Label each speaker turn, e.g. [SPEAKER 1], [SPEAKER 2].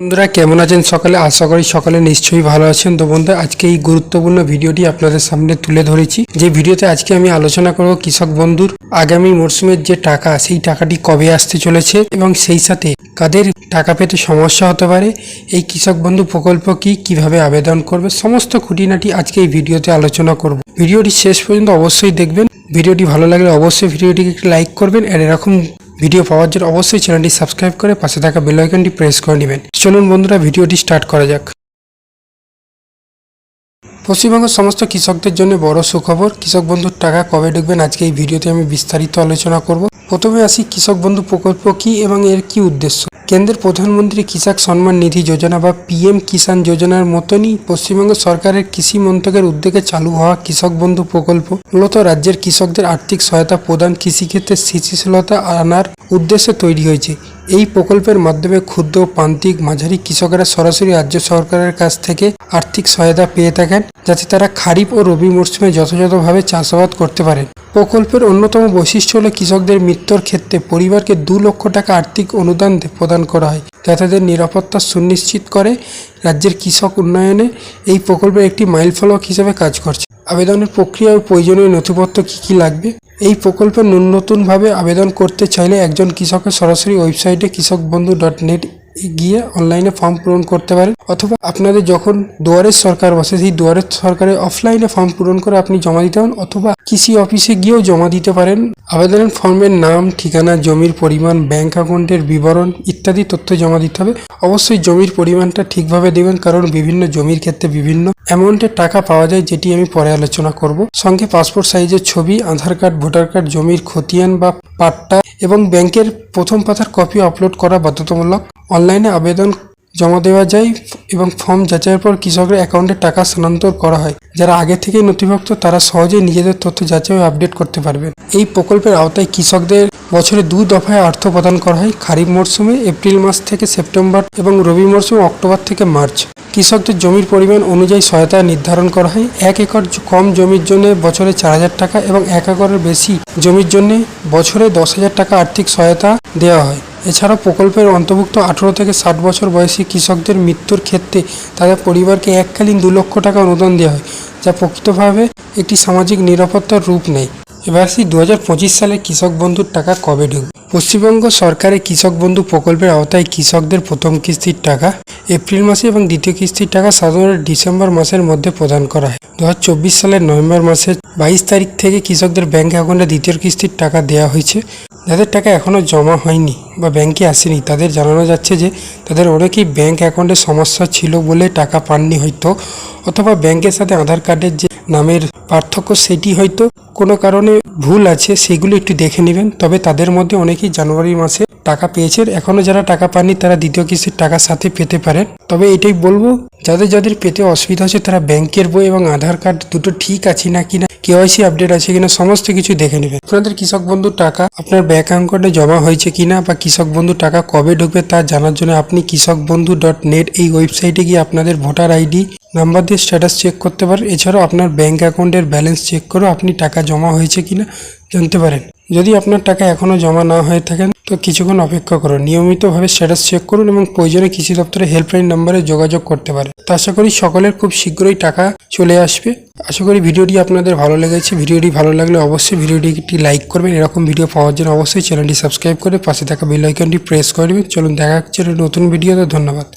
[SPEAKER 1] বন্ধুরা, কেমন আছেন সকালে? আশা করি সকালে নিশ্চয়ই ভালো আছেন। তো বন্ধুরা, আজকে এই গুরুত্বপূর্ণ ভিডিওটি আপনাদের সামনে তুলে ধরেছি। যে ভিডিওতে আজকে আমি আলোচনা করব কৃষক বন্ধুর আগামী মরশুমের যে টাকা, সেই টাকাটি কবে আসতে চলেছে এবং সেই সাথে কাদের টাকা পেতে সমস্যা হতে পারে, এই কৃষক বন্ধু প্রকল্প কি, কীভাবে আবেদন করবে, সমস্ত খুঁটিনাটি আজকে এই ভিডিওতে আলোচনা করব। ভিডিওটি শেষ পর্যন্ত অবশ্যই দেখবেন। ভিডিওটি ভালো লাগলে অবশ্যই ভিডিওটিকে একটি লাইক করবেন। আর এরকম ভিডিও পাওয়ার জন্য অবশ্যই চ্যানেলটি সাবস্ক্রাইব করে পাশে থাকা বেল আইকনটি প্রেস করে নেবেন। চলুন বন্ধুরা, ভিডিওটি স্টার্ট করা যাক। পশ্চিমবঙ্গের সমস্ত কৃষকদের জন্য বড় সুখবর। কৃষক বন্ধুর টাকা কবে ঢুকবেন? আজকে এই ভিডিওতে আমি বিস্তারিত আলোচনা করব। প্রথমে আসি কৃষক বন্ধু প্রকল্প কি এবং এর কি উদ্দেশ্য? কেন্দ্রের প্রধানমন্ত্রী কৃষক সম্মান নিধি যোজনা বা পিএম কিষাণ যোজনার মতনই পশ্চিমবঙ্গ সরকারের কৃষি মন্ত্রকের উদ্যোগে চালু হওয়া কৃষক বন্ধু প্রকল্প। মূলত রাজ্যের কৃষকদের আর্থিক সহায়তা প্রদান, কৃষিক্ষেত্রে স্থিতিশীলতা আনার উদ্দেশ্যে তৈরি হয়েছে। এই প্রকল্পের মাধ্যমে ক্ষুদ্র, প্রান্তিক, মাঝারি কৃষকেরা সরাসরি রাজ্য সরকারের কাছ থেকে আর্থিক সহায়তা পেয়ে থাকেন, যাতে তারা খারিফ ও রবি মরশুমে যথাযথভাবে চাষাবাদ করতে পারেন। প্রকল্পের অন্যতম বৈশিষ্ট্য হল কৃষকদের মৃত্যুর ক্ষেত্রে পরিবারকে দু লক্ষ টাকা আর্থিক অনুদান প্রদান করা হয়। যা তাদের নিরাপত্তা সুনিশ্চিত করে রাজ্যের কৃষক উন্নয়নে এই প্রকল্পের একটি মাইলফলক হিসেবে কাজ করছে। আবেদনের প্রক্রিয়া ও প্রয়োজনীয় নথিপত্র কী কী লাগবে? এই প্রকল্পে নতুনভাবে আবেদন করতে চাইলে একজন কৃষকের সরাসরি ওয়েবসাইটে কৃষক বন্ধু ডট নেট গিয়ে অনলাইনে ফর্ম পূরণ করতে পারেন। অথবা আপনাদের যখন দুয়ারের সরকার বসে, সেই দুয়ারের সরকারে অফলাইনে ফর্ম পূরণ করে আপনি জমা দিতে পারেন, অথবা কৃষি অফিসে গিয়েও জমা দিতে পারেন। আবেদনের ফর্মের নাম, ঠিকানা, জমির পরিমাণ ব্যাংক অ্যাকাউন্টের বিবরণ ইত্যাদি তথ্য জমা দিতে হবে। অবশ্যই জমির পরিমাণটা ঠিকভাবে দেবেন, কারণ বিভিন্ন জমির ক্ষেত্রে বিভিন্ন অ্যামাউন্টের টাকা পাওয়া যায়, যেটি আমি পরে আলোচনা করব। সঙ্গে পাসপোর্ট সাইজের ছবি, আধার কার্ড ভোটার কার্ড জমির খতিয়ান বা পাট্টা এবং ব্যাংকের প্রথম পাতার কপি আপলোড করা বাধ্যতামূলক। অনলাইনে আবেদন জমা দেওয়া যায় এবং ফর্ম যাচাইয়ের পর কৃষকের অ্যাকাউন্টে টাকা স্থানান্তর করা হয়। যারা আগে থেকেই নথিভুক্ত, তারা সহজেই নিজেদের তথ্য যাচাই ও আপডেট করতে পারবেন। এই প্রকল্পের আওতায় কৃষকদের বছরে দু দফায় অর্থ প্রদান করা হয়, খারিফ মরশুমে, এপ্রিল মাস থেকে সেপ্টেম্বর এবং রবি মরশুমে, অক্টোবর থেকে মার্চ। কৃষকদের জমির পরিমাণ অনুযায়ী সহায়তা নির্ধারণ করা হয়। এক একর কম জমির জন্য বছরে চার হাজার টাকা এবং এক একরের বেশি জমির জন্য বছরে দশ হাজার টাকা আর্থিক সহায়তা দেওয়া হয়। এছাড়াও প্রকল্পের অন্তর্ভুক্ত আঠেরো থেকে ষাট বছর বয়সী কৃষকদের মৃত্যুর ক্ষেত্রে তাদের পরিবারকে এককালীন দু লক্ষ টাকা অনুদান দেওয়া হয়, যা প্রকৃতভাবে একটি সামাজিক নিরাপত্তার রূপ নেয়। এবার আসি দু সালে কৃষক বন্ধুর টাকা কবে ঢুকবে? পশ্চিমবঙ্গ সরকারের কৃষক বন্ধু প্রকল্পের আওতায় কৃষকদের প্রথম কিস্তির টাকা এপ্রিল মাসে এবং দ্বিতীয় কিস্তির টাকা সাধারণত ডিসেম্বর মাসের মধ্যে প্রদান করা হয়। দু হাজার চব্বিশ সালের নভেম্বর মাসের বাইশ তারিখ থেকে কৃষকদের ব্যাংক অ্যাকাউন্টে দ্বিতীয় কিস্তির টাকা দেওয়া হয়েছে। যাদের টাকা এখনও জমা হয়নি বা ব্যাংকে আসেনি, তাদের জানানো যাচ্ছে যে তাদের অনেকেই ব্যাংক অ্যাকাউন্টে সমস্যা ছিল বলে টাকা পাননি হয়তো, অথবা ব্যাংকের সাথে আধার কার্ডের যে নামের পার্থক্য সেটি হয়তো কোনো কারণে ভুল আছে, সেগুলো একটু দেখে নেবেন। তবে তাদের মধ্যে অনেকেই জানুয়ারি মাসে টাকা পেয়েছে এখনও যারা টাকা পাননি, তারা দ্বিতীয় কিস্তির টাকার সাথে পেতে পারেন। তবে এটাই বলব, যাদের যাদের পেতে অসুবিধা হচ্ছে, তারা ব্যাংকের বই এবং আধার কার্ড দুটো ঠিক আছে না কিনা কেওয়াইসি আপডেট আছে কিনা সমস্ত কিছু দেখে নেবেন। আপনাদের কৃষক বন্ধুর টাকা আপনার ব্যাঙ্ক অ্যাকাউন্টে জমা হয়েছে কিনা বা কৃষক বন্ধু টাকা কবে ঢুকবে তা জানার জন্য আপনি কৃষক বন্ধু ডট নেট এই ওয়েবসাইটে গিয়ে আপনাদের ভোটার আইডি নাম্বার দিয়ে স্ট্যাটাস চেক করতে পারেন। এছাড়াও আপনার ব্যাঙ্ক অ্যাকাউন্টের ব্যালেন্স চেক করেও আপনি টাকা জমা হয়েছে কিনা জানতে পারেন। যদি আপনার টাকা এখনও জমা না হয়ে থাকেন তো কিছুক্ষণ অপেক্ষা করুন। নিয়মিতভাবে স্ট্যাটাস চেক করুন এবং প্রয়োজনে কৃষি দপ্তরে হেল্পলাইন নাম্বারে যোগাযোগ করতে পারেন। তো আশা করি সকলের খুব শীঘ্রই টাকা চলে আসবে। আশা করি ভিডিওটি আপনাদের ভালো লেগেছে। ভিডিওটি ভালো লাগলে অবশ্যই ভিডিওটি একটি লাইক করবেন। এরকম ভিডিও পাওয়ার জন্য অবশ্যই চ্যানেলটি সাবস্ক্রাইব করে পাশে থাকা বেল আইকনটি প্রেস করে দেবেন চলুন দেখা হচ্ছে নতুন ভিডিওতে ধন্যবাদ।